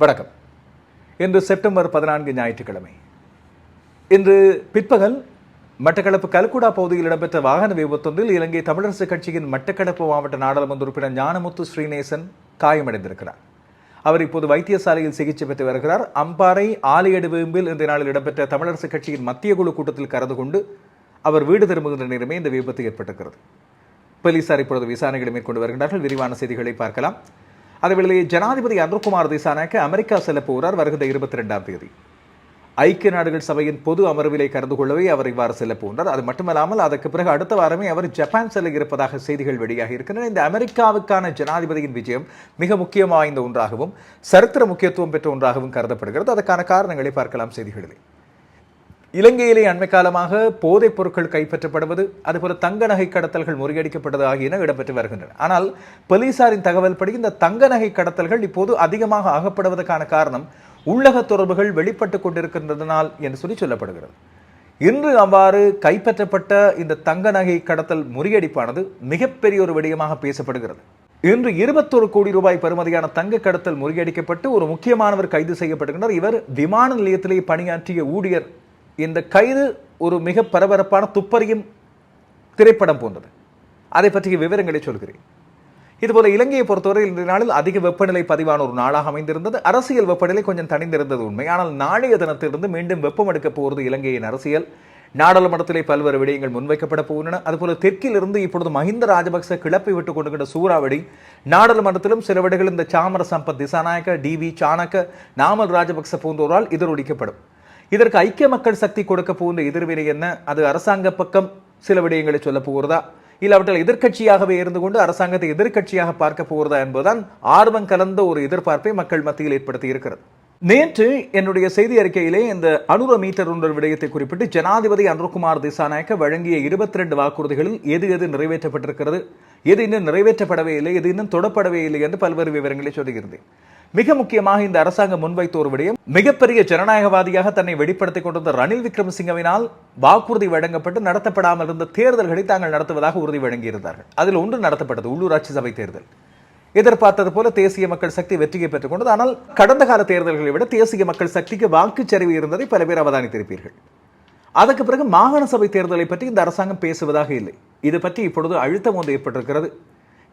வணக்கம். இன்று செப்டம்பர் பதினான்கு ஞாயிற்றுக்கிழமை. இன்று பிற்பகல் மட்டக்களப்பு கல்குடா பகுதியில் இடம்பெற்ற வாகன விபத்தொன்றில் இலங்கை தமிழரசு கட்சியின் மட்டக்களப்பு மாவட்ட நாடாளுமன்ற உறுப்பினர் ஞானமுத்து ஸ்ரீநேசன் காயமடைந்திருக்கிறார். அவர் இப்போது வைத்தியசாலையில் சிகிச்சை பெற்று வருகிறார். அம்பாறை ஆலையடு விளிம்பில் இன்றைய நாளில் இடம்பெற்ற தமிழரசு கட்சியின் மத்திய குழு கூட்டத்தில் கலந்து கொண்டு அவர் வீடு திரும்புகின்ற நேரமே இந்த விபத்து ஏற்பட்டிருக்கிறது. போலீசார் இப்பொழுது விசாரணைகளை மேற்கொண்டு வருகின்றார்கள். விரிவான செய்திகளை பார்க்கலாம். அதேவேளையில் ஜனாதிபதி அனுர்குமார் திசானாக்கு அமெரிக்கா செல்ல போகிறார் வருகிற இருபத்தி ரெண்டாம் தேதி. ஐக்கிய நாடுகள் சபையின் பொது அமர்விலே கலந்து கொள்ளவே அவர் இவ்வாறு செல்ல போன்றார் அது மட்டுமல்லாமல் அதற்கு பிறகு அடுத்த வாரமே அவர் ஜப்பான் செல்ல இருப்பதாக செய்திகள் வெளியாகி இருக்கின்றன. இந்த அமெரிக்காவுக்கான ஜனாதிபதியின் விஜயம் மிக முக்கியம் வாய்ந்த ஒன்றாகவும் சரித்திர முக்கியத்துவம் பெற்ற ஒன்றாகவும் கருதப்படுகிறது. அதற்கான காரணங்களை பார்க்கலாம் செய்திகளிலே. இலங்கையிலே அண்மை காலமாக போதைப் பொருட்கள் கைப்பற்றப்படுவது அதுபோல தங்க நகை கடத்தல்கள் முறியடிக்கப்பட்டது ஆகியன இடம்பெற்று வருகின்றன. ஆனால் போலீசாரின் தகவல் படி இந்த தங்க நகை கடத்தல்கள் இப்போது அதிகமாக ஆகப்படுவதற்கான காரணம் உள்ளக தொடர்புகள் வெளிப்பட்டு கொண்டிருக்கின்றதனால் என்று சொல்லி சொல்லப்படுகிறது. இன்று அவ்வாறு கைப்பற்றப்பட்ட இந்த தங்க நகை கடத்தல் முறியடிப்பானது மிகப்பெரிய ஒரு விடயமாக பேசப்படுகிறது. இன்று இருபத்தொரு கோடி ரூபாய் பெறுமதியான தங்க கடத்தல் முறியடிக்கப்பட்டு ஒரு முக்கியமானவர் கைது செய்யப்படுகின்றார் இவர் விமான நிலையத்திலே பணியாற்றிய ஊழியர் இந்த கைது ஒரு மிக பரபரப்பான துப்பறியும் திரைப்படம் போன்றது. அதை பற்றிய விவரங்களை சொல்கிறேன். இதுபோல இலங்கையை பொறுத்தவரை இந்த நாளில் அதிக வெப்பநிலை பதிவான ஒரு நாளாக அமைந்திருந்தது. அரசியல் வெப்பநிலை கொஞ்சம் தணிந்திருந்தது உண்மை. ஆனால் நாளைய தினத்திலிருந்து மீண்டும் வெப்பம் எடுக்கப் போகிறது இலங்கையின் அரசியல். நாடாளுமன்றத்திலே பல்வேறு விடயங்கள் முன்வைக்கப்பட போகின்றன. அதுபோல தெற்கிலிருந்து இப்பொழுது மஹிந்த ராஜபக்ச கிளப்பி விட்டுக் கொண்டுகின்ற சூறாவளி நாடாளுமன்றத்திலும் சில விடைகள் இந்த சாமர சம்பத் திசாநாயக்க டி வி சாணக்க நாமல் ராஜபக்ச போன்றோரால் எதிரொலிக்கப்படும் இதற்கு ஐக்கிய மக்கள் சக்தி கொடுக்க போகின்ற எதிர்வினை என்ன? அது அரசாங்க பக்கம் சில விடயங்களை சொல்ல போகிறதா? இல்லை அவற்றில் எதிர்கட்சியாகவே இருந்து கொண்டு அரசாங்கத்தை எதிர்கட்சியாக பார்க்க போகிறதா என்பதுதான் ஆர்வம் கலந்த ஒரு எதிர்பார்ப்பை மக்கள் மத்தியில் ஏற்படுத்தி இருக்கிறது. நேற்று என்னுடைய செய்தி அறிக்கையிலே இந்த அனுர மீட்டர் ஒன்ற விடயத்தை குறிப்பிட்டு ஜனாதிபதி அனுர்குமார் திசாநாயக்க வழங்கிய இருபத்தி ரெண்டு வாக்குறுதிகளில் எது எது நிறைவேற்றப்பட்டிருக்கிறது? எது இன்னும் நிறைவேற்றப்படவே இல்லை எது இன்னும் தொடப்படவே இல்லை என்று பல்வேறு விவரங்களை சொல்லியிருந்தேன். மிக முக்கியமாக இந்த அரசாங்கம் முன்வைத்த ஒரு விடயம். மிகப்பெரிய ஜனநாயகவாதியாக தன்னை வெளிப்படுத்திக் கொண்டிருந்த ரணில் விக்ரமசிங்கவினால் வாக்குறுதி வழங்கப்பட்டு நடத்தப்படாமல் இருந்த தேர்தல்களை தாங்கள் நடத்துவதாக உறுதி வழங்கியிருந்தார்கள். அதில் ஒன்று நடத்தப்பட்டது உள்ளூராட்சி சபை தேர்தல். எதிர்பார்த்தது போல தேசிய மக்கள் சக்தி வெற்றியை பெற்றுக் கொண்டது. ஆனால் கடந்த கால தேர்தல்களை விட தேசிய மக்கள் சக்திக்கு வாக்குச்சரிவு இருந்ததை பல பேர் அவதானித்திருப்பீர்கள். அதற்கு பிறகு மாகாண சபை தேர்தலை பற்றி இந்த அரசாங்கம் பேசுவதாக இல்லை. இது பற்றி இப்பொழுது அழுத்தம் ஒன்று ஏற்பட்டிருக்கிறது.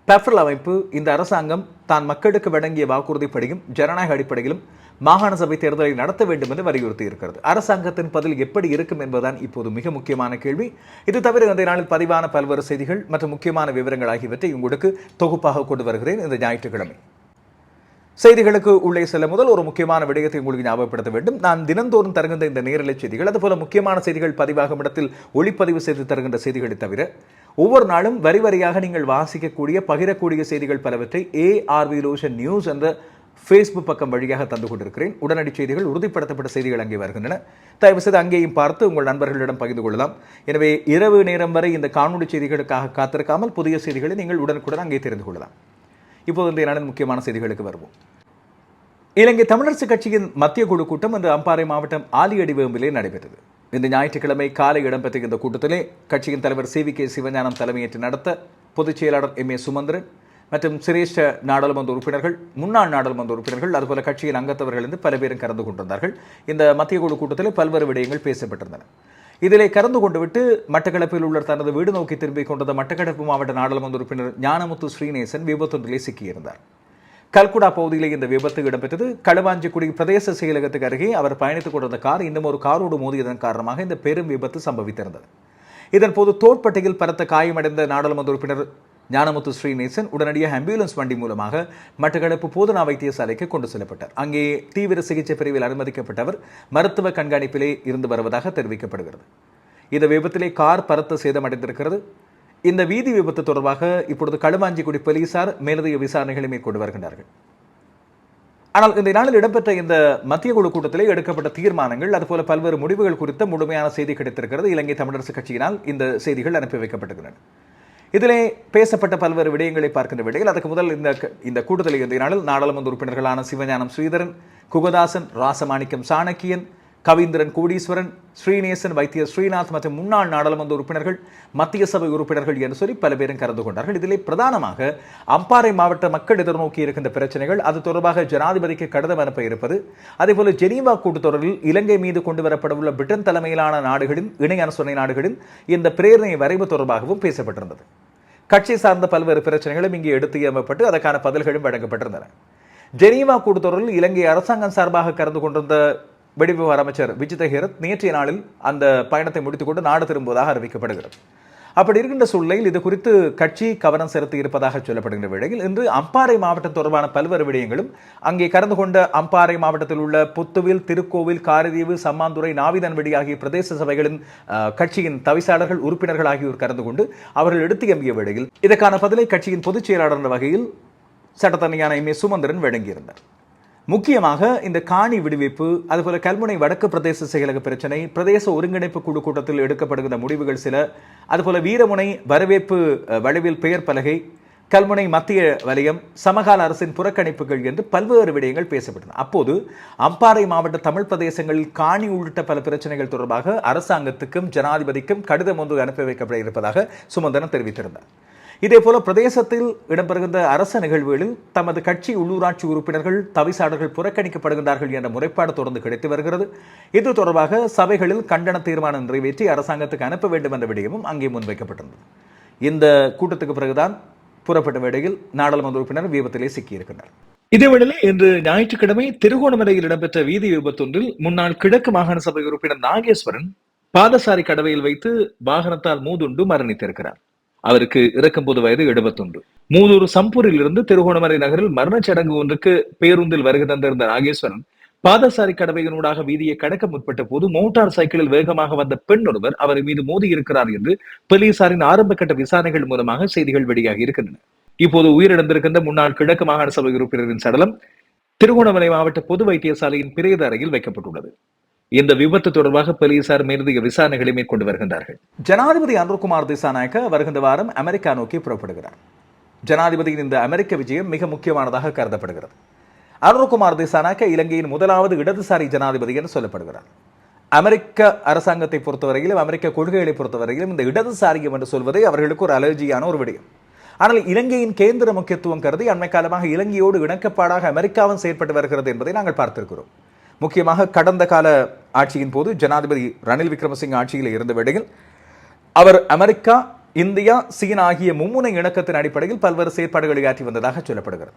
பெஃபரல் அமைப்பு இந்த அரசாங்கம் தான் மக்களுக்கு வழங்கிய வாக்குறுதிப்படியும் ஜனநாயக அடிப்படையிலும் மாகாண சபை தேர்தலை நடத்த வேண்டும் என்று வலியுறுத்தி இருக்கிறது அரசாங்கத்தின் பதில் எப்படி இருக்கும் என்பதுதான் இப்போது மிக முக்கியமான கேள்வி. இது தவிர இந்த நாளில் பதிவான பல்வேறு செய்திகள் மற்றும் முக்கியமான விவரங்கள் ஆகியவற்றை உங்களுக்கு தொகுப்பாக கொண்டு வருகிறேன். இந்த ஞாயிற்றுக்கிழமை. செய்திகளுக்கு உள்ளே செல்ல முதல் ஒரு முக்கியமான விடயத்தை உங்களுக்கு ஞாபகப்படுத்த வேண்டும். நான் தினந்தோறும் தருகின்ற இந்த நேரலை செய்திகள் அதுபோல முக்கியமான செய்திகள் பதிவாகும் இடத்தில் ஒளிப்பதிவு செய்து தருகின்ற செய்திகளை தவிர ஒவ்வொரு நாளும் வரி வரியாக நீங்கள் வாசிக்கக்கூடிய பகிரக்கூடிய செய்திகள் பலவற்றை ஏஆர்வி ரோஷன் நியூஸ் என்ற ஃபேஸ்புக் பக்கம் வழியாக தந்து கொண்டிருக்கிறேன். உடனடி செய்திகள் உறுதிப்படுத்தப்பட்ட செய்திகள் அங்கே வருகின்றன. தயவு செய்து அங்கேயும் பார்த்து உங்கள் நண்பர்களிடம் பகிர்ந்து கொள்ளலாம். எனவே இரவு நேரம் வரை இந்த காணொலி செய்திகளுக்காக காத்திருக்காமல் புதிய செய்திகளை நீங்கள் உடனுக்குடன் அங்கே தெரிந்து கொள்ளலாம். இப்போது இந்த நாளின் முக்கியமான செய்திகளுக்கு வருவோம். இலங்கை தமிழரசு கட்சியின் மத்திய குழு கூட்டம் இன்று அம்பாறை மாவட்டம் ஆலியடி வேம்பிலே நடைபெற்றது. இந்த ஞாயிற்றுக்கிழமை காலை இடம்பெற்ற இந்த கூட்டத்திலே கட்சியின் தலைவர் சி வி கே சிவஞானம் தலைமையேற்று நடத்த பொதுச் செயலாளர் எம் ஏ சுமந்திரன் மற்றும் சிரேஷ்ட நாடாளுமன்ற உறுப்பினர்கள் முன்னாள் நாடாளுமன்ற உறுப்பினர்கள் அதுபோல கட்சியின் அங்கத்தவர்கள் என்று பல பேரும் கலந்து கொண்டிருந்தார்கள். இந்த மத்திய குழு கூட்டத்தில் பல்வேறு விடயங்கள் பேசப்பட்டிருந்தன. இதிலே கலந்து கொண்டு விட்டு மட்டக்களப்பில் உள்ள தனது வீடு நோக்கி திரும்பிக் கொண்டது மட்டக்களப்பு மாவட்ட நாடாளுமன்ற உறுப்பினர் ஞானமுத்து ஸ்ரீநேசன் விபத்தொன்றிலே சிக்கியிருந்தார். கல்குடா பகுதியில் இந்த விபத்து இடம்பெற்றது. களுவாஞ்சிக்குடி பிரதேச செயலகத்துக்கு அருகே அவர் பயணித்துக் கொண்டிருந்த கார் இன்னும் ஒரு காரோடு மோதியதன் காரணமாக இந்த பெரும் விபத்து சம்பவித்திருந்தது. இதன்போது தோட்பட்டையில் பலத்த காயமடைந்த நாடாளுமன்ற உறுப்பினர் ஞானமுத்து ஸ்ரீநேசன் உடனடியாக ஆம்புலன்ஸ் வண்டி மூலமாக மட்டக்களப்பு போதனா வைத்தியசாலைக்கு கொண்டு செல்லப்பட்டார். அங்கே தீவிர சிகிச்சை பிரிவில் அனுமதிக்கப்பட்டவர் மருத்துவ கண்காணிப்பிலே இருந்து வருவதாக தெரிவிக்கப்படுகிறது. இந்த விபத்திலே கார் பரத்த சேதமடைந்திருக்கிறது இந்த வீதி விபத்து தொடர்பாக இப்பொழுது களுவாஞ்சிக்குடி போலீசார் மேலதிக விசாரணைகளை மேற்கொண்டு வருகின்றார்கள். ஆனால் இந்த நாளில் இடம்பெற்ற இந்த மத்திய குழு கூட்டத்திலே எடுக்கப்பட்ட தீர்மானங்கள் அதுபோல பல்வேறு முடிவுகள் குறித்த முழுமையான செய்தி கிடைத்திருக்கிறது. இலங்கை தமிழரசு கட்சியினால் இந்த செய்திகள் அனுப்பி வைக்கப்பட்டிருக்கின்றன இதிலே பேசப்பட்ட பல்வேறு விடயங்களை பார்க்கின்ற விடையில் அதுக்கு முதல் இந்த இந்த கூட்டத்தில் இந்த நாளில் நாடாளுமன்ற உறுப்பினர்களான சிவஞானம் ஸ்ரீதரன் குகதாசன் ராசமாணிக்கம் சாணக்கியன் கவீந்திரன் கோடீஸ்வரன் ஸ்ரீநேசன் வைத்திய ஸ்ரீநாத் மற்றும் முன்னாள் நாடாளுமன்ற உறுப்பினர்கள் மத்திய சபை உறுப்பினர்கள் என்று சொல்லி பல பேரும் கலந்து கொண்டார்கள். இதிலே பிரதானமாக அம்பாறை மாவட்ட மக்கள் எதிர்நோக்கி இருக்கின்ற பிரச்சனைகள் அது தொடர்பாக ஜனாதிபதிக்கு கடிதம் அனுப்ப இருப்பது அதேபோல ஜெனீவா கூட்டத்தொடரில் இலங்கை மீது கொண்டு வரப்படவுள்ள பிரிட்டன் தலைமையிலான நாடுகளின் இணை அனுசரணை நாடுகளின் இந்த பிரேரணை வரைவு தொடர்பாகவும் பேசப்பட்டிருந்தது. கட்சி சார்ந்த பல்வேறு பிரச்சனைகளும் இங்கே எடுத்து அதற்கான பதில்களும் வழங்கப்பட்டிருந்தன. ஜெனீவா கூட்டத்தொடரில் இலங்கை அரசாங்கம் சார்பாக கலந்து கொண்டிருந்த வெடிவிவகார அமைச்சர் விஜித ஹேரத் நேற்றைய நாளில் அந்த பயணத்தை முடித்துக்கொண்டு நாடு திரும்புவதாக அறிவிக்கப்படுகிறது. அப்படி இருக்கின்ற சூழ்நிலையில் இது குறித்து கட்சி கவனம் செலுத்தி இருப்பதாக சொல்லப்படுகின்ற வேளையில் இன்று அம்பாறை மாவட்டம் தொடர்பான பல்வேறு விடயங்களும் அங்கே கலந்து கொண்ட அம்பாறை மாவட்டத்தில் உள்ள புத்துவில் திருக்கோவில் காரதீவு சம்மாந்துறை நாவிதன்வெடி ஆகிய பிரதேச சபைகளின் கட்சியின் தவிசாளர்கள் உறுப்பினர்கள் ஆகியோர் கலந்து கொண்டு அவர்கள் எடுத்து எம்பிய வேளையில் இதற்கான பதிலை கட்சியின் பொதுச் செயலாளர் வகையில் சட்டத்தணியான எம் ஏ சுமந்திரன் வழங்கியிருந்தார். முக்கியமாக இந்த காணி விடுவிப்பு அதுபோல கல்முனை வடக்கு பிரதேச செயலக பிரச்சனை பிரதேச ஒருங்கிணைப்பு குழு கூட்டத்தில் எடுக்கப்படுகிற முடிவுகள் சில அதுபோல வீரமுனை வரவேற்பு வளைவில் பெயர் பலகை கல்முனை மத்திய வலயம் சமகால அரசின் புறக்கணிப்புகள் என்று பல்வேறு விடயங்கள் பேசப்பட்டன. அப்போது அம்பாறை மாவட்ட தமிழ் பிரதேசங்களில் காணி உள்ளிட்ட பல பிரச்சனைகள் தொடர்பாக அரசாங்கத்துக்கும் ஜனாதிபதிக்கும் கடிதம் ஒன்று அனுப்பி வைக்கப்பட இருப்பதாக சுமந்தனம் தெரிவித்திருந்தார். இதேபோல பிரதேசத்தில் இடம்பெறுகின்ற அரச நிகழ்வுகளில் தமது கட்சி உள்ளூராட்சி உறுப்பினர்கள் தவிசாளர்கள் புறக்கணிக்கப்படுகின்றார்கள் என்ற முறைப்பாடு தொடர்ந்து கிடைத்து வருகிறது. இது தொடர்பாக சபைகளில் கண்டன தீர்மானம் நிறைவேற்றி அரசாங்கத்துக்கு அனுப்ப வேண்டும் என்ற விடயமும் அங்கே முன்வைக்கப்பட்டிருந்தது. இந்த கூட்டத்துக்கு பிறகுதான் புறப்பட்ட வேளையில் நாடாளுமன்ற உறுப்பினர் விபத்திலே சிக்கியிருக்கிறார் இதேவேளை இன்று ஞாயிற்றுக்கிழமை திருகோணமலையில் இடம்பெற்ற வீதி விபத்தொன்றில் முன்னாள் கிழக்கு மாகாண சபை உறுப்பினர் நாகேஸ்வரன் பாதசாரி கடவையில் வைத்து வாகனத்தால் மூதுண்டு மரணித்திருக்கிறார். அவருக்கு இறக்கும்போது வயது எழுபத்தொன்று. மூதூர் சம்பூரில் இருந்து திருகோணமலை நகரில் மரணச் சடங்கு ஒன்றுக்கு பேருந்தில் வருகை தந்திருந்த நாகேஸ்வரன் பாதசாரி கடவையினூடாக வீதியை கடக்க முற்பட்ட போது மோட்டார் சைக்கிளில் வேகமாக வந்த பெண் ஒருவர் அவர் மீது மோதி இருக்கிறார் என்று போலீசாரின் ஆரம்ப கட்ட விசாரணைகள் மூலமாக செய்திகள் வெளியாகி இருக்கின்றன. இப்போது உயிரிழந்திருக்கின்ற முன்னாள் கிழக்கு மாகாண சபை உறுப்பினரின் சடலம் திருகோணமலை மாவட்ட பொது வைத்தியசாலையின் பிரேத அறையில் வைக்கப்பட்டுள்ளது. இந்த விபத்து தொடர்பாக போலீசார் மேலதிக விசாரணைகளை மேற்கொண்டு வருகின்றார்கள். ஜனாதிபதி அனுர்குமார் திசாநாயக்க வருகின்ற வாரம் அமெரிக்கா நோக்கி புறப்படுகிறார். ஜனாதிபதியின் இந்த அமெரிக்க விஜயம் மிக முக்கியமானதாக கருதப்படுகிறது. அனுர்குமார் திசாநாயக்க இலங்கையின் முதலாவது இடதுசாரி ஜனாதிபதி என்று சொல்லப்படுகிறார். அமெரிக்க அரசாங்கத்தை பொறுத்தவரையிலும் அமெரிக்க கொள்கைகளை பொறுத்தவரையிலும் இந்த இடதுசாரியம் என்று சொல்வதே அவர்களுக்கு ஒரு அலர்ஜியான ஒரு விடயம். ஆனால் இலங்கையின் கேந்திர முக்கியத்துவம் கருதி அண்மை காலமாக இலங்கையோடு இணக்கப்பாடாக அமெரிக்காவும் செயற்பட்டு வருகிறது என்பதை நாங்கள் பார்த்திருக்கிறோம். முக்கியமாக கடந்த கால ஆட்சியின் போது ஜனாதிபதி ரணில் விக்ரமசிங்க ஆட்சியில் இருந்த வேளையில் அவர் அமெரிக்கா இந்தியா சீனா ஆகிய மும்முனை இணக்கத்தின் அடிப்படையில் பல்வேறு செயற்பாடுகளை ஆற்றி வந்ததாக சொல்லப்படுகிறது.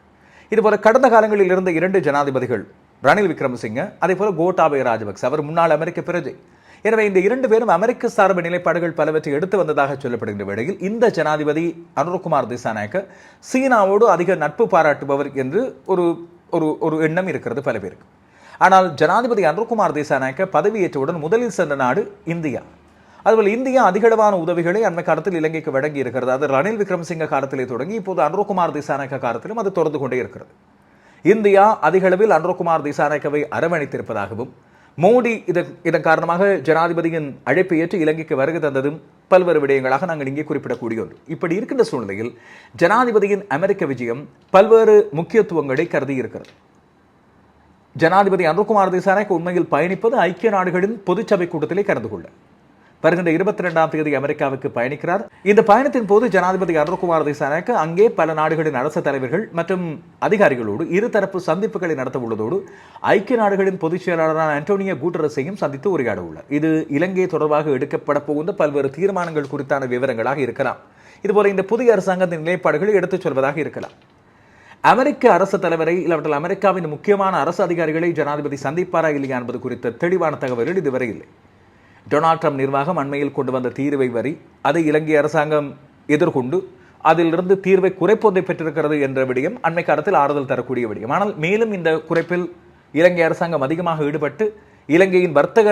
இதுபோல கடந்த காலங்களில் இருந்த இரண்டு ஜனாதிபதிகள் ரணில் விக்ரமசிங்க அதே போல கோட்டாபய ராஜபக்ச அவர் முன்னாள் அமெரிக்க பிரஜை. எனவே இந்த இரண்டு பேரும் அமெரிக்க சார்பு நிலைப்பாடுகள் பலவற்றை எடுத்து வந்ததாக சொல்லப்படுகின்ற வேளையில் இந்த ஜனாதிபதி அனுர்குமார் திசாநாயக்க சீனாவோடு அதிக நட்பு பாராட்டுபவர் என்று ஒரு ஒரு ஒரு எண்ணம் இருக்கிறது பல பேருக்கு. ஆனால் ஜனாதிபதி அனுர்குமார் தேசாநாயக்க பதவியேற்றவுடன் முதலில் சென்ற நாடு இந்தியா. அதுபோல் இந்தியா அதிகளவான உதவிகளை அண்மை காலத்தில் இலங்கைக்கு வழங்கி இருக்கிறது. அது ரணில் விக்ரமசிங்க காலத்திலே தொடங்கி இப்போது அனுர்குமார் திசாநாயக்க காலத்திலும் அது தொடர்ந்து கொண்டே இருக்கிறது. இந்தியா அதிகளவில் அனுர்குமார் திசாநாயக்கவை அரவணைத்திருப்பதாகவும் மோடி இதன் இதன் காரணமாக ஜனாதிபதியின் அழைப்பை ஏற்று இலங்கைக்கு வருகை தந்ததும் பல்வேறு விடயங்களாக நாங்கள் இங்கே குறிப்பிடக்கூடிய ஒன்று இப்படி இருக்கின்ற சூழ்நிலையில் ஜனாதிபதியின் அமெரிக்க விஜயம் பல்வேறு முக்கியத்துவங்களை கருதி இருக்கிறது. ஜனாதிபதி அனுர்குமார் திசாநாயக் உண்மையில் பயணிப்பது ஐக்கிய நாடுகளின் பொதுச்சபை கூட்டத்திலே கலந்து கொள்ள. வருகின்ற இருபத்தி ரெண்டாம் தேதி அமெரிக்காவுக்கு பயணிக்கிறார். இந்த பயணத்தின் போது ஜனாதிபதி அனுர்குமார் திசாநாயக்க அங்கே பல நாடுகளின் அரசு தலைவர்கள் மற்றும் அதிகாரிகளோடு இருதரப்பு சந்திப்புகளை நடத்த உள்ளதோடு ஐக்கிய நாடுகளின் பொதுச் செயலாளரான அன்டோனியோ கூட்டரசையும் சந்தித்து உரையாட உள்ளார் இது இலங்கை தொடர்பாக எடுக்கப்பட போகின்ற பல்வேறு தீர்மானங்கள் குறித்தான விவரங்களாக இருக்கலாம். இதுபோல இந்த புதிய அரசாங்கத்தின் நிலைப்பாடுகளை எடுத்துச் சொல்வதாக இருக்கலாம். அமெரிக்க அரசு தலைவரை இல்லாவற்றில் அமெரிக்காவின் முக்கியமான அரசு அதிகாரிகளை ஜனாதிபதி சந்திப்பாரா இல்லையா என்பது குறித்த தெளிவான தகவல்கள் இதுவரை இல்லை. டொனால்ட் ட்ரம்ப் நிர்வாகம் அண்மையில் கொண்டு வந்த தீர்வை வரி அதை இலங்கை அரசாங்கம் எதிர்கொண்டு அதிலிருந்து தீர்வை குறைப்பொன்றை பெற்றிருக்கிறது என்ற விடயம் அண்மை காலத்தில் ஆறுதல் தரக்கூடிய விடயம். ஆனால் மேலும் இந்த குறைப்பில் இலங்கை அரசாங்கம் அதிகமாக ஈடுபட்டு இலங்கையின் வர்த்தக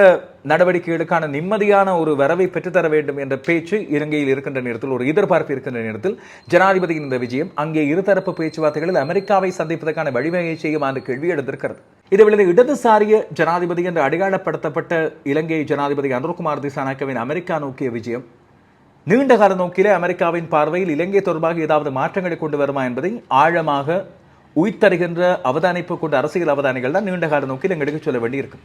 நடவடிக்கைகளுக்கான நிம்மதியான ஒரு வரவை பெற்றுத்தர வேண்டும் என்ற பேச்சு இலங்கையில் இருக்கின்ற நேரத்தில் ஒரு எதிர்பார்ப்பு இருக்கின்ற நேரத்தில் ஜனாதிபதியின் இந்த விஜயம் அங்கே இருதரப்பு பேச்சுவார்த்தைகளில் அமெரிக்காவை சந்திப்பதற்கான வழிவகை செய்யும் அந்த கேள்வி எடுத்திருக்கிறது இதுவேளை இடதுசாரிய ஜனாதிபதி என்று அடையாளப்படுத்தப்பட்ட இலங்கை ஜனாதிபதி அனுர்குமார் திசானாக்கவின் அமெரிக்கா நோக்கிய விஜயம். நீண்ட கால நோக்கிலே அமெரிக்காவின் பார்வையில் இலங்கை தொடர்பாக ஏதாவது மாற்றங்களை கொண்டு வருமா என்பதை ஆழமாக உயிர்த்தருகின்ற அவதானிப்பு கொண்ட அரசியல் அவதானிகள் தான் நீண்ட கால நோக்கில் எங்களுக்கு சொல்ல வேண்டியிருக்கும்.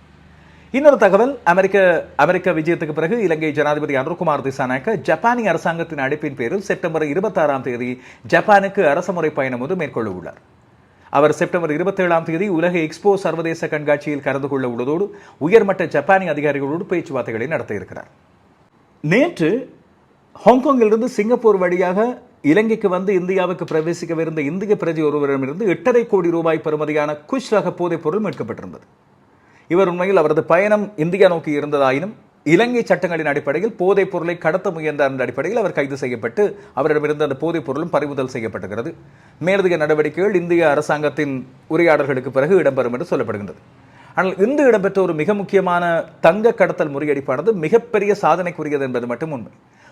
இன்னொரு தகவல் அமெரிக்க அமெரிக்க விஜயத்துக்கு பிறகு இலங்கை ஜனாதிபதி அனுர்குமார் திசாநாயக்க ஜப்பானிய அரசாங்கத்தின் அழைப்பின் பேரில் செப்டம்பர் இருபத்தாறாம் தேதி ஜப்பானுக்கு அரசுமுறை பயணம் ஒன்று மேற்கொள்ள உள்ளார். அவர் செப்டம்பர் இருபத்தேழாம் தேதி உலக எக்ஸ்போ சர்வதேச கண்காட்சியில் கலந்து கொள்ள உள்ளதோடு உயர்மட்ட ஜப்பானிய அதிகாரிகளோடு பேச்சுவார்த்தைகளை நடத்த இருக்கிறார். நேற்று ஹாங்காங்கிலிருந்து சிங்கப்பூர் வழியாக இலங்கைக்கு வந்து இந்தியாவுக்கு பிரவேசிக்கவிருந்த இந்திய பிரஜை ஒருவரிடமிருந்து எட்டரை கோடி ரூபாய் பெறுமதியான குஷ் ரக போதைப் பொருள் மீட்கப்பட்டிருந்தது. இவர் உண்மையில் அவரது பயணம் இந்தியா நோக்கி இருந்ததாயினும் இலங்கை சட்டங்களின் அடிப்படையில் போதைப் பொருளை கடத்த முயன்ற என்ற அடிப்படையில் அவர் கைது செய்யப்பட்டு அவரிடமிருந்து அந்த போதைப் பொருளும் பறிமுதல் செய்யப்படுகிறது மேலதிக நடவடிக்கைகள் இந்திய அரசாங்கத்தின் உரையாடல்களுக்கு பிறகு இடம்பெறும் என்று சொல்லப்படுகின்றது. ஆனால் இன்று இடம்பெற்ற ஒரு மிக முக்கியமான தங்க கடத்தல் முறியடிப்பானது மிகப்பெரிய சாதனைக்குரியது என்பது மட்டும் உண்மை.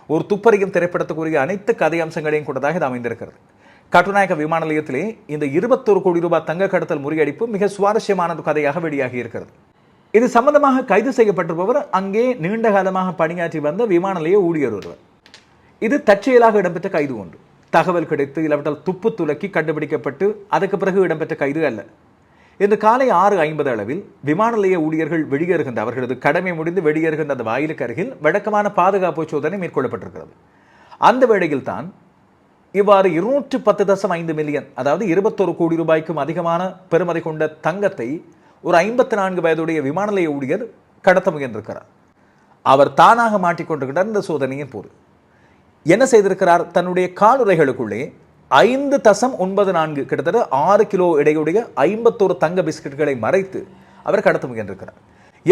ஒரு துப்பறியும் திரைப்படத்துக்குரிய அனைத்து கதை அம்சங்களையும் கொண்டதாக இது அமைந்திருக்கிறது. கட்டுநாயக்க விமான நிலையத்திலே இந்த இருபத்தொரு கோடி ரூபாய் தங்க கடத்தல் முறியடிப்பு மிக சுவாரஸ்யமான கதையாக வெளியாகி இருக்கிறது. இது சம்பந்தமாக கைது செய்யப்பட்டிருப்பவர் அங்கே நீண்ட காலமாக பணியாற்றி வந்த விமான நிலைய ஊழியர் ஒருவர். இது தற்செயலாக இடம்பெற்ற கைது ஒன்று. தகவல் கிடைத்து இல்லாவிட்டால் துப்பு துலக்கி கண்டுபிடிக்கப்பட்டு அதுக்கு பிறகு இடம்பெற்ற கைது அல்ல. இன்று காலை ஆறு ஐம்பது அளவில் விமான நிலைய ஊழியர்கள் வெளியேறுகின்ற அவர்களது கடமை முடிந்து வெளியேறுகின்ற அந்த வாயிலுக்கு அருகில் வழக்கமான பாதுகாப்பு சோதனை மேற்கொள்ளப்பட்டிருக்கிறது. அந்த வேளையில் தான் இவ்வாறு இருநூற்று பத்து தசம் ஐந்து மில்லியன் அதாவது இருபத்தொரு கோடி ரூபாய்க்கும் அதிகமான பெருமதி கொண்ட தங்கத்தை ஒரு ஐம்பத்தி நான்கு வயதுடைய விமான நிலைய ஊழியர் கடத்த முயன்றிருக்கிறார். அவர் தானாக மாட்டிக்கொண்டிருக்கிறார் இந்த சோதனையின் போது. என்ன செய்திருக்கிறார்? தன்னுடைய காலுறைகளுக்குள்ளே ஐந்து தசம் ஒன்பது நான்கு கிட்டத்தட்ட ஆறு கிலோ இடையுடைய ஐம்பத்தோரு தங்க பிஸ்கட்களை மறைத்து அவர் கடத்த முயன்றிருக்கிறார்.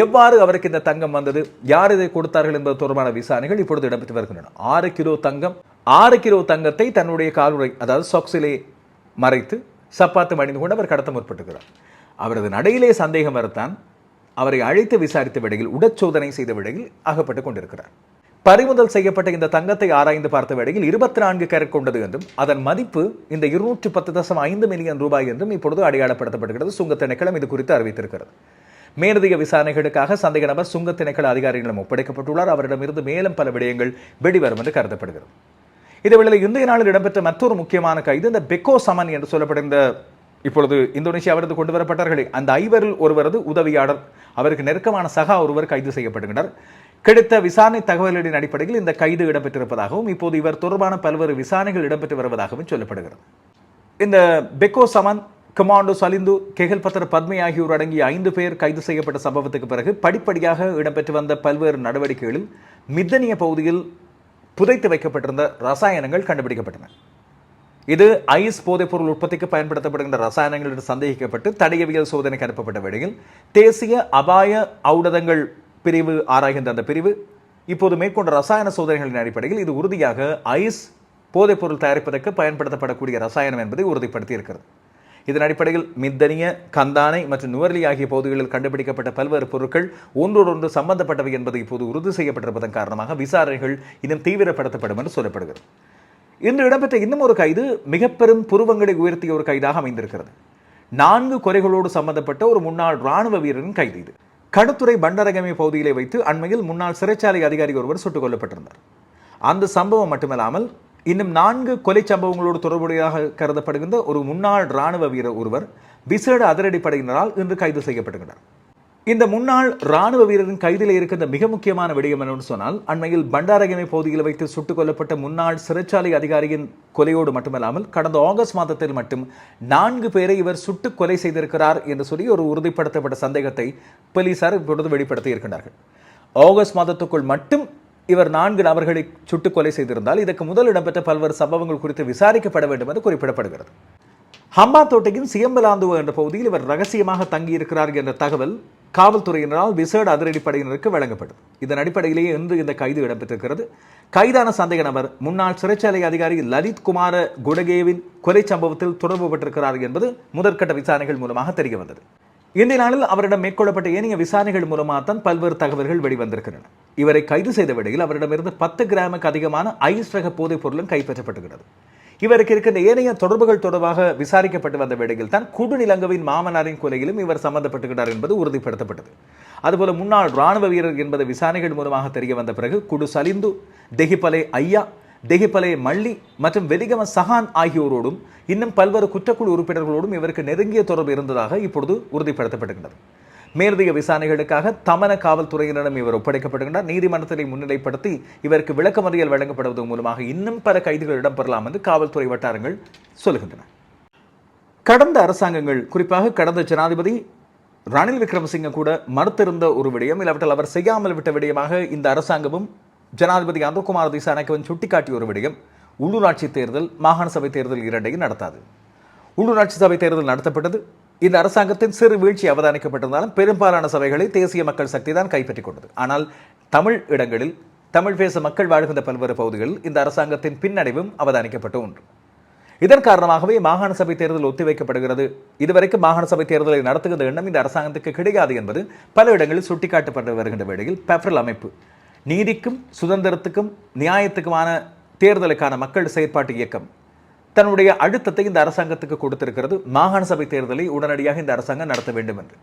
எவ்வாறு அவருக்கு இந்த தங்கம் வந்தது? யார் இதை கொடுத்தார்கள் என்பது தொடர்பான விசாரணைகள் இப்பொழுது இடம்பெற்று வருகின்றன. ஆறு கிலோ தங்கம் ஆறு கிலோ தங்கத்தை தன்னுடைய காலுறை அதாவது சாக்ஸிலே மறைத்து சப்பாத்து அணிந்து கொண்டு அவர் கடத்த முற்பட்டுகிறார். அவரது நடையிலே சந்தேகம் வரத்தான் அவரை அழைத்து விசாரித்த விடையில் உடற்சோதனை செய்த விடையில் அகப்பட்டுக் கொண்டிருக்கிறார். பறிமுதல் செய்யப்பட்ட இந்த தங்கத்தை ஆராய்ந்து பார்த்த வேளையில் இருபத்தி நான்கு கேரட் கொண்டது என்றும் அதன் மதிப்பு இந்த இருநூற்றி பத்து தசம் ஐந்து மில்லியன் ரூபாய் என்றும் இப்பொழுது அடையாளப்படுத்தப்படுகிறது. சுங்க திணைக்களம் இது குறித்து அறிவித்திருக்கிறது. மேலதிக விசாரணைகளுக்காக சந்தேக நபர் சுங்க திணைக்கள அதிகாரிகளிடம் ஒப்படைக்கப்பட்டுள்ளார். அவரிடமிருந்து மேலும் பல விடயங்கள் வெளிவரும் என்று கருதப்படுகிறது. இதேவேளையில் இந்திய நாளில் இடம்பெற்ற மற்றொரு முக்கியமான கைது இந்த பெக்கோ சமன் என்று சொல்லப்படுகிற இப்பொழுது இந்தோனேஷியாவிலிருந்து கொண்டு வரப்பட்டார்கள் அந்த ஐவரில் ஒருவரது உதவியாளர் அவருக்கு நெருக்கமான சகா ஒருவர் கைது செய்யப்படுகின்றனர். கிடைத்த விசாரணை தகவல்களின் அடிப்படையில் இந்த கைது இடம்பெற்றிருப்பதாகவும் இப்போது இவர் தொடர்பான பல்வேறு விசாரணைகள் இடம்பெற்று வருவதாகவும் சொல்லப்படுகிறது. இந்த பெக்கோ சமன் கமாண்டோ சலிந்து கெகல் பத்திர பத்மை ஆகியோர் அடங்கிய ஐந்து பேர் கைது செய்யப்பட்ட சம்பவத்துக்கு பிறகு படிப்படியாக இடம்பெற்று வந்த பல்வேறு நடவடிக்கைகளில் மித்தனிய பகுதியில் புதைத்து வைக்கப்பட்டிருந்த ரசாயனங்கள் கண்டுபிடிக்கப்பட்டன. இது ஐஸ் போதைப்பொருள் உற்பத்திக்கு பயன்படுத்தப்படுகின்ற ரசாயனங்கள் என்று சந்தேகிக்கப்பட்டு தடையவியல் சோதனைக்கு அனுப்பப்பட்ட வேளையில் தேசிய அபாய ஔடதங்கள் பிரிவு ஆராய்கின்ற அந்த பிரிவு இப்போது மேற்கொண்ட ரசாயன சோதனைகளின் அடிப்படையில் இது உறுதியாக ஐஸ் போதைப்பொருள் தயாரிப்பதற்கு பயன்படுத்தப்படக்கூடிய ரசாயனம் என்பதை உறுதிப்படுத்தி இருக்கிறது இதன் அடிப்படையில் மித்தனிய கந்தானை மற்றும் நுவர்லி ஆகிய பகுதிகளில் கண்டுபிடிக்கப்பட்ட பல்வேறு பொருட்கள் ஒன்றோடொன்று சம்பந்தப்பட்டவை என்பது இப்போது உறுதி செய்யப்பட்டிருப்பதன் காரணமாக விசாரணைகள் இன்னும் தீவிரப்படுத்தப்படும் என்று சொல்லப்படுகிறது. இன்று இடம்பெற்ற இன்னும் ஒரு கைது மிக பெரும் புருவங்களை உயர்த்திய ஒரு கைதாக அமைந்திருக்கிறது. நான்கு கொலைகளோடு சம்பந்தப்பட்ட ஒரு முன்னாள் ராணுவ வீரரின் கைது இது. கடுத்துறை பண்டரகமை பகுதியிலே வைத்து அண்மையில் முன்னாள் சிறைச்சாலை அதிகாரி ஒருவர் சுட்டுக் கொல்லப்பட்டிருந்தார். அந்த சம்பவம் மட்டுமல்லாமல் இன்னும் நான்கு கொலை சம்பவங்களோடு தொடர்புடையதாக கருதப்படுகின்ற ஒரு முன்னாள் இராணுவ வீரர் ஒருவர் விசேட அதிரடிப்படையினரால் இன்று கைது செய்யப்படுகின்றனர் இந்த முன்னாள் ராணுவ வீரரின் கைதில் இருக்கின்ற மிக முக்கியமான விடயம் என்னன்னு சொன்னால் அண்மையில் பண்டாரகிமை பகுதியில் வைத்து சுட்டுக் கொல்லப்பட்ட முன்னாள் சிறைச்சாலை அதிகாரியின் கொலையோடு மட்டுமல்லாமல் கடந்த ஆகஸ்ட் மாதத்தில் மட்டும் நான்கு பேரை இவர் சுட்டுக் கொலை செய்திருக்கிறார் என்று சொல்லி ஒரு உறுதிப்படுத்தப்பட்ட சந்தேகத்தை போலீசார் இப்பொழுது வெளிப்படுத்தி இருக்கிறார்கள் ஆகஸ்ட் மாதத்துக்குள் மட்டும் இவர் நான்கு நபர்களை சுட்டுக் கொலை செய்திருந்தால் இதற்கு முதல் இடம்பெற்ற பல்வேறு சம்பவங்கள் குறித்து விசாரிக்கப்பட வேண்டும் என்று குறிப்பிடப்படுகிறது. ஹம்பாத்தோட்டையின் சியம்பலாந்துவ என்ற பகுதியில் இவர் ரகசியமாக தங்கியிருக்கிறார் என்ற தகவல் காவல்துறையினரால் விசேட அதிரடிப்படையினருக்கு வழங்கப்பட்டது. இதன் அடிப்படையிலேயே இன்று இந்த கைது இடம்பெற்றிருக்கிறது. கைதான சந்தேக நபர் முன்னாள் சிறைச்சாலை அதிகாரி லலித் குமார குடகேவின் கொலை சம்பவத்தில் தொடர்பு பட்டிருக்கிறார் என்பது முதற்கட்ட விசாரணைகள் மூலமாக தெரிய வந்தது. இந்த நாளில் அவரிடம் மேற்கொள்ளப்பட்ட ஏனைய விசாரணைகள் மூலமாக தான் பல்வேறு தகவல்கள் வெளிவந்திருக்கின்றன. இவரை கைது செய்த வேளையில் அவரிடமிருந்து பத்து கிராமுக்கு அதிகமான ஐஸ் ரக போதைப் பொருளும் கைப்பற்றப்பட்டுகிறது. இவருக்கு இருக்கின்ற ஏனைய தொடர்புகள் தொடர்பாக விசாரிக்கப்பட்டு வந்த வேளையில் தான் குடுநிலங்கவின் மாமனாரின் கொலையிலும் இவர் சம்பந்தப்பட்டுகிறார் என்பது உறுதிப்படுத்தப்பட்டது. அதுபோல முன்னாள் ராணுவ வீரர் என்பது விசாரணைகள் மூலமாக தெரிய வந்த பிறகு குடு சலிந்து தெஹிபலே ஐயா தெஹிபலே மல்லி மற்றும் வெலிகம சஹான் ஆகியோரோடும் இன்னும் பல்வேறு குற்றக்குழு உறுப்பினர்களோடும் இவருக்கு நெருங்கிய தொடர்பு இருந்ததாக இப்பொழுது உறுதிப்படுத்தப்படுகின்றது. மேலதிக விசாரணைகளுக்காக தமன காவல்துறையினரிடம் இவர் ஒப்படைக்கப்படுகின்றார். நீதிமன்றத்தை முன்னிலைப்படுத்தி இவருக்கு விளக்கமறியல் வழங்கப்படுவதன் மூலமாக இன்னும் பல கைதுகள் இடம்பெறலாம் என்று காவல்துறை வட்டாரங்கள் சொல்லுகின்றன. கடந்த அரசாங்கங்கள் குறிப்பாக கடந்த ஜனாதிபதி ரணில் விக்ரமசிங்க கூட மறுத்திருந்த ஒரு விடயம் இல்லாவிட்டால் அவர் செய்யாமல் விட்ட விடயமாக இந்த அரசாங்கமும் ஜனாதிபதி அந்தகுமார் திசாநாயக்கவன் சுட்டிக்காட்டிய ஒரு விடயம். உள்ளூராட்சி தேர்தல் மாகாண சபை தேர்தல் இரண்டையும் நடத்தாது. உள்ளூராட்சி சபை தேர்தல் நடத்தப்பட்டது. இந்த அரசாங்கத்தின் சிறு வீழ்ச்சி அவதானிக்கப்பட்டிருந்தாலும் பெரும்பாலான சபைகளை தேசிய மக்கள் சக்தி தான் கைப்பற்றிக் கொண்டது. ஆனால் தமிழ் இடங்களில் தமிழ் பேச மக்கள் வாழ்கின்ற பல்வேறு பகுதிகளில் இந்த அரசாங்கத்தின் பின்னடைவும் அவதானிக்கப்பட்ட ஒன்று. இதன் காரணமாகவே மாகாண சபை தேர்தல் ஒத்திவைக்கப்படுகிறது. இதுவரைக்கும் மாகாண சபை தேர்தலை நடத்துகின்ற எண்ணம் இந்த அரசாங்கத்துக்கு கிடையாது என்பது பல இடங்களில் சுட்டிக்காட்டப்பட்டு வருகின்ற வேளையில் பெப்ரல் அமைப்பு நீதிக்கும் சுதந்திரத்துக்கும் நியாயத்துக்குமான தேர்தலுக்கான மக்கள் செயற்பாட்டு இயக்கம். தன்னுடைய அழுத்தத்தை இந்த அரசாங்கத்துக்கு கொடுத்திருக்கிறது. மாகாண சபை தேர்தலை உடனடியாக இந்த அரசாங்கம் நடத்த வேண்டும் என்று.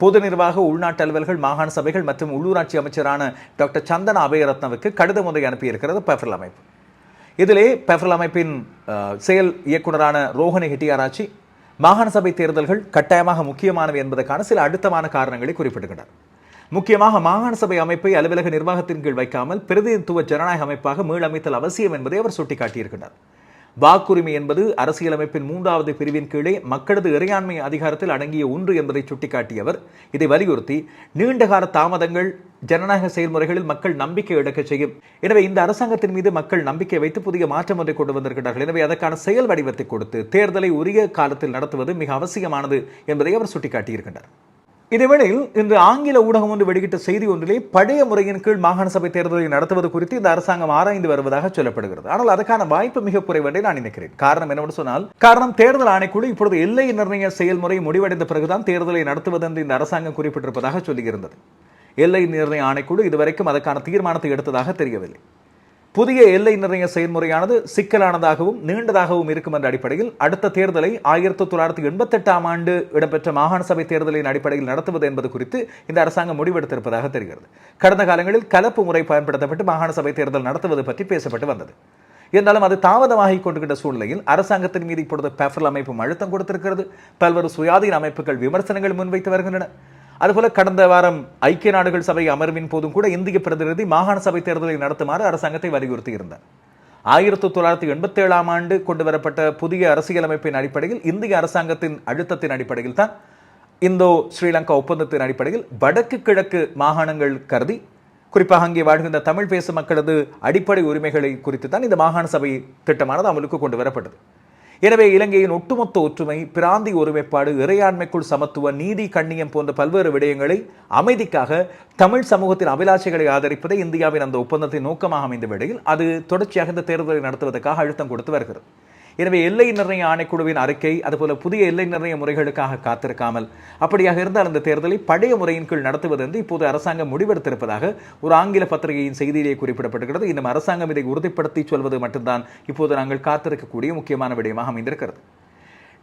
பொது நிர்வாக உள்நாட்டு அலுவல்கள் மாகாண சபைகள் மற்றும் உள்ளூராட்சி அமைச்சரான டாக்டர் சந்தன அபயரத்னவுக்கு கடிதம் ஒன்றை அனுப்பியிருக்கிறது பெஃபரல் அமைப்பு. இதிலே பெஃபரல் அமைப்பின் செயல் இயக்குனரான ரோஹணி ஹெட்டியாராச்சி மாகாண சபை தேர்தல்கள் கட்டாயமாக முக்கியமானவை என்பதற்கான சில அழுத்தமான காரணங்களை குறிப்பிடுகிறார் முக்கியமாக மாகாண சபை அமைப்பை அலுவலக நிர்வாகத்தின் கீழ் வைக்காமல் பிரதிநிதித்துவ ஜனநாயக அமைப்பாக மீளமைத்தல் அவசியம் என்பதை அவர் சுட்டிக்காட்டியிருக்கிறார். வாக்குரிமை என்பது அரசியலமைப்பின் மூன்றாவது பிரிவின் கீழே மக்களது இறையாண்மை அதிகாரத்தில் அடங்கிய ஒன்று என்பதை சுட்டிக்காட்டிய அவர் இதை வலியுறுத்தி நீண்டகால தாமதங்கள் ஜனநாயக செயல்முறைகளில் மக்கள் நம்பிக்கை இழக்க செய்யும். எனவே இந்த அரசாங்கத்தின் மீது மக்கள் நம்பிக்கை வைத்து புதிய மாற்றம் ஒன்றை கொண்டு வந்திருக்கிறார்கள். எனவே அதற்கான செயல் வடிவத்தை கொடுத்து தேர்தலை உரிய காலத்தில் நடத்துவது மிக அவசியமானது என்பதை அவர் சுட்டிக்காட்டியிருக்கின்றார் இதேவேளையில் இன்று ஆங்கில ஊடகம் ஒன்று வெளியிட்ட செய்தி ஒன்றிலே பழைய முறையின் கீழ் மாகாண சபை தேர்தலை நடத்துவது குறித்து இந்த அரசாங்கம் ஆராய்ந்து வருவதாக சொல்லப்படுகிறது. ஆனால் அதற்கான வாய்ப்பு மிக குறைவென்றே நான் நினைக்கிறேன். காரணம் என்னவென்று சொன்னால் காரணம் தேர்தல் ஆணைக்குழு இப்பொழுது எல்லை நிர்ணய செயல்முறை முடிவடைந்த பிறகுதான் தேர்தலை நடத்துவது என்று இந்த அரசாங்கம் குறிப்பிட்டிருப்பதாக சொல்லியிருந்தது. எல்லை நிர்ணய ஆணைக்குழு இதுவரைக்கும் அதற்கான தீர்மானத்தை எடுத்ததாக தெரியவில்லை. புதிய எல்லை நிர்ணய செயல்முறையானது சிக்கலானதாகவும் நீண்டதாகவும் இருக்கும் என்ற அடிப்படையில் அடுத்த தேர்தலை ஆயிரத்தி தொள்ளாயிரத்தி எண்பத்தி எட்டாம் ஆண்டு இடம்பெற்ற மாகாண சபை தேர்தலின் அடிப்படையில் நடத்துவது என்பது குறித்து இந்த அரசாங்கம் முடிவெடுத்திருப்பதாக தெரிகிறது. கடந்த காலங்களில் கலப்பு முறை பயன்படுத்தப்பட்டு மாகாண சபை தேர்தல் நடத்துவது பற்றி பேசப்பட்டு வந்தது. இருந்தாலும் அது தாமதமாகிக் கொண்டிருக்கின்ற சூழ்நிலையில் அரசாங்கத்தின் மீது இப்பொழுது பெஃபரல் அமைப்பும் அழுத்தம் கொடுத்திருக்கிறது. பல்வேறு சுயாதீன அமைப்புகள் விமர்சனங்கள் முன்வைத்து வருகின்றன. அதுபோல கடந்த வாரம் ஐக்கிய நாடுகள் சபை அமர்வின் போதும் கூட இந்திய பிரதிநிதி மாகாண சபை தேர்தலை நடத்துமாறு அரசாங்கத்தை வலியுறுத்தி இருந்தார். ஆயிரத்தி தொள்ளாயிரத்தி எண்பத்தி ஏழாம் ஆண்டு கொண்டு வரப்பட்ட புதிய அரசியலமைப்பின் அடிப்படையில் இந்திய அரசாங்கத்தின் அழுத்தத்தின் அடிப்படையில் தான் இந்தோ ஸ்ரீலங்கா ஒப்பந்தத்தின் அடிப்படையில் வடக்கு கிழக்கு மாகாணங்கள் கருதி குறிப்பாக அங்கே வாழ்கின்ற தமிழ் பேசும் மக்களது அடிப்படை உரிமைகளை குறித்து தான் இந்த மாகாண சபை திட்டமானது அமலுக்கு கொண்டு வரப்பட்டது. எனவே இலங்கையின் ஒட்டுமொத்த ஒற்றுமை பிராந்திய ஒருமைப்பாடு இறையாண்மைக்குள் சமத்துவ நீதி கண்ணியம் போன்ற பல்வேறு விடயங்களை அமைதிக்காக தமிழ் சமூகத்தின் அபிலாஷைகளை ஆதரிப்பதே இந்தியாவின் அந்த ஒப்பந்தத்தின் நோக்கமாக அமைந்த வேளையில் அது தொடர்ச்சியாக இந்த தேர்தலை நடத்துவதற்காக அழுத்தம் கொடுத்து வருகிறது. எனவே எல்லை நிர்ணய ஆணைக்குழுவின் அறிக்கை அதுபோல புதிய எல்லை நிர்ணய முறைகளுக்காக காத்திருக்காமல் அப்படியாக இருந்தால் அந்த தேர்தலை பழைய முறையின் கீழ் நடத்துவது என்று இப்போது அரசாங்கம் முடிவெடுத்திருப்பதாக ஒரு ஆங்கில பத்திரிகையின் செய்தியிலே குறிப்பிடப்பட்டிருக்கிறது. இன்னும் அரசாங்கம் இதை உறுதிப்படுத்தி சொல்வது மட்டும்தான் இப்போது நாங்கள் காத்திருக்கக்கூடிய முக்கியமான விடயமாக அமைந்திருக்கிறது.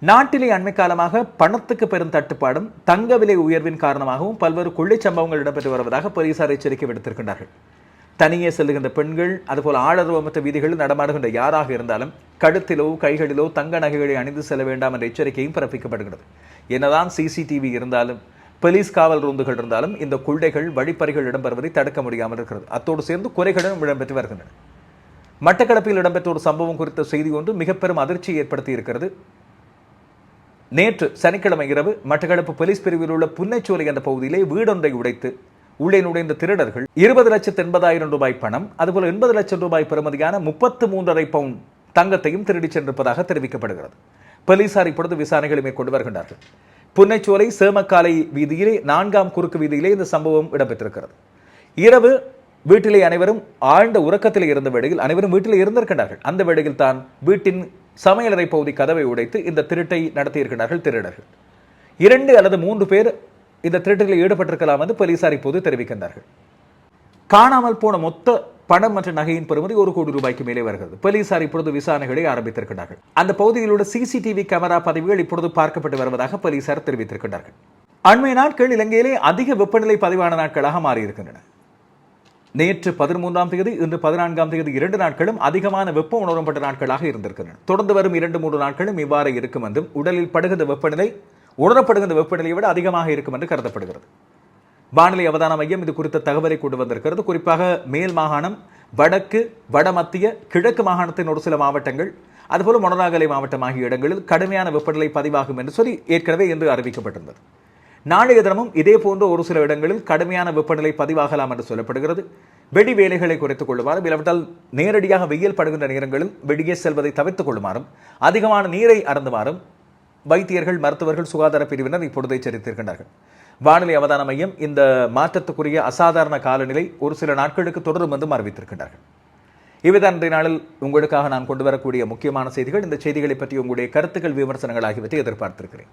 நாட்டிலே அண்மை காலமாக பணத்துக்கு பெரும் தட்டுப்பாடும் தங்க விலை உயர்வின் காரணமாகவும் பல்வேறு கொள்ளைச் சம்பவங்கள் இடம்பெற்று வருவதாக போலீசார் எச்சரிக்கை விடுத்திருக்கின்றார்கள். தனியே செல்லுகின்ற பெண்கள் அதுபோல் ஆடரவமற்ற வீதிகளில் நடமாடுகின்ற யாராக இருந்தாலும் கழுத்திலோ கைகளிலோ தங்க நகைகளை அணிந்து செல்ல வேண்டாம் என்ற எச்சரிக்கையும் பிறப்பிக்கப்படுகிறது. என்னதான் சிசிடிவி இருந்தாலும் போலீஸ் காவல் ரோந்துகள் இருந்தாலும் இந்த கொள்ளைகள் வழிப்பறிகள் இடம்பெறுவதை தடுக்க முடியாமல் இருக்கிறது. அத்தோடு சேர்ந்து குறைகளும் இடம்பெற்று வருகின்றன. மட்டக்களப்பில் இடம்பெற்ற ஒரு சம்பவம் குறித்த செய்தி ஒன்று மிக பெரும் அதிர்ச்சியை ஏற்படுத்தி இருக்கிறது. நேற்று சனிக்கிழமை இரவு மட்டக்களப்பு போலீஸ் பிரிவில் உள்ள புன்னைச்சோலை என்ற பகுதியிலே வீடொன்றை உடைத்து உள்ளே நுழைந்த திருடர்கள் இருபது லட்சத்து எண்பதாயிரம் ரூபாய் பணம் அதுபோல் எண்பது லட்சம் ரூபாய் பெறுமதியான முப்பத்து மூன்றரை பவுன் தங்கத்தையும் திருடிச் சென்றிருப்பதாக தெரிவிக்கப்படுகிறது. போலீசார் இப்பொழுது விசாரணைகளை மேற்கொண்டு வருகின்றார்கள் புன்னைச்சோலை சேமக்காலை வீதியிலே நான்காம் குறுக்கு வீதியிலே இந்த சம்பவம் இடம்பெற்றிருக்கிறது. இரவு வீட்டிலே அனைவரும் ஆழ்ந்த உறக்கத்தில் இருந்த வேளையில் அனைவரும் வீட்டில் இருந்திருக்கிறார்கள் அந்த வேளையில் தான் வீட்டின் சமையலறை பகுதி கதவை உடைத்து இந்த திருட்டை நடத்தியிருக்கிறார்கள் திருடர்கள். இரண்டு அல்லது மூன்று பேர் இந்த திருட்டுகளில் ஈடுபட்டிருக்கலாம் என்று போலீசார் இப்போது தெரிவிக்கின்றார்கள். காணாமல் போன மொத்த பணம் மற்றும் நகையின் பெறுமதி ஒரு கோடி ரூபாய்க்கு மேலே வருகிறது. போலீசார் இப்பொழுது விசாரணைகளை ஆரம்பித்திருக்கிறார்கள் அந்த பகுதியில் உள்ள சிசிடிவி கேமரா பதிவுகள் இப்பொழுது பார்க்கப்பட்டு வருவதாக போலீசார் தெரிவித்திருக்கிறார்கள் அண்மை நாட்கள் இலங்கையிலே அதிக வெப்பநிலை பதிவான நாட்களாக மாறியிருக்கின்றன. நேற்று பதிமூன்றாம் தேதி இன்று பதினான்காம் தேதி இரண்டு நாட்களும் அதிகமான வெப்பம் உணரப்பட்ட நாட்களாக இருந்திருக்கின்றன. தொடர்ந்து வரும் இரண்டு மூன்று நாட்களும் இவ்வாறு இருக்கும் என்றும் உடலில் படுகின்ற வெப்பநிலை உணரப்படுகின்ற வெப்பநிலையை விட அதிகமாக இருக்கும் என்று கருதப்படுகிறது. வானிலை அவதான மையம் இது குறித்த தகவலை கொண்டு வந்திருக்கிறது. குறிப்பாக மேல் மாகாணம் வடக்கு வடமத்திய கிழக்கு மாகாணத்தின் ஒரு சில மாவட்டங்கள் அதுபோல மொனராகலை மாவட்டம் ஆகிய இடங்களில் கடுமையான வெப்பநிலை பதிவாகும் என்று சொல்லி ஏற்கனவே இன்று அறிவிக்கப்பட்டிருந்தது. நாளைய தினமும் இதே போன்ற ஒரு சில இடங்களில் கடுமையான வெப்பநிலை பதிவாகலாம் என்று சொல்லப்படுகிறது. வெடி வேலைகளை குறைத்துக் கொள்ளுமாறும் இல்லாவிட்டால் நேரடியாக வெயில் படுகின்ற நேரங்களில் வெடியே செல்வதை தவிர்த்துக் கொள்ளுமாறும் அதிகமான நீரை அருந்துமாறும் வைத்தியர்கள் மருத்துவர்கள் சுகாதார பிரிவினர் இப்பொழுது எச்சரித்திருக்கின்றார்கள் வானிலை அவதான மையம் இந்த மாற்றத்துக்குரிய அசாதாரண காலநிலை ஒரு சில நாட்களுக்கு தொடரும் என்றும் அறிவித்திருக்கின்றார்கள். இவைதான் இன்றைய நாளில் உங்களுக்காக நான் கொண்டு வரக்கூடிய முக்கியமான செய்திகள். இந்த செய்திகளை பற்றி உங்களுடைய கருத்துக்கள் விமர்சனங்கள் ஆகியவற்றை எதிர்பார்த்திருக்கிறேன்.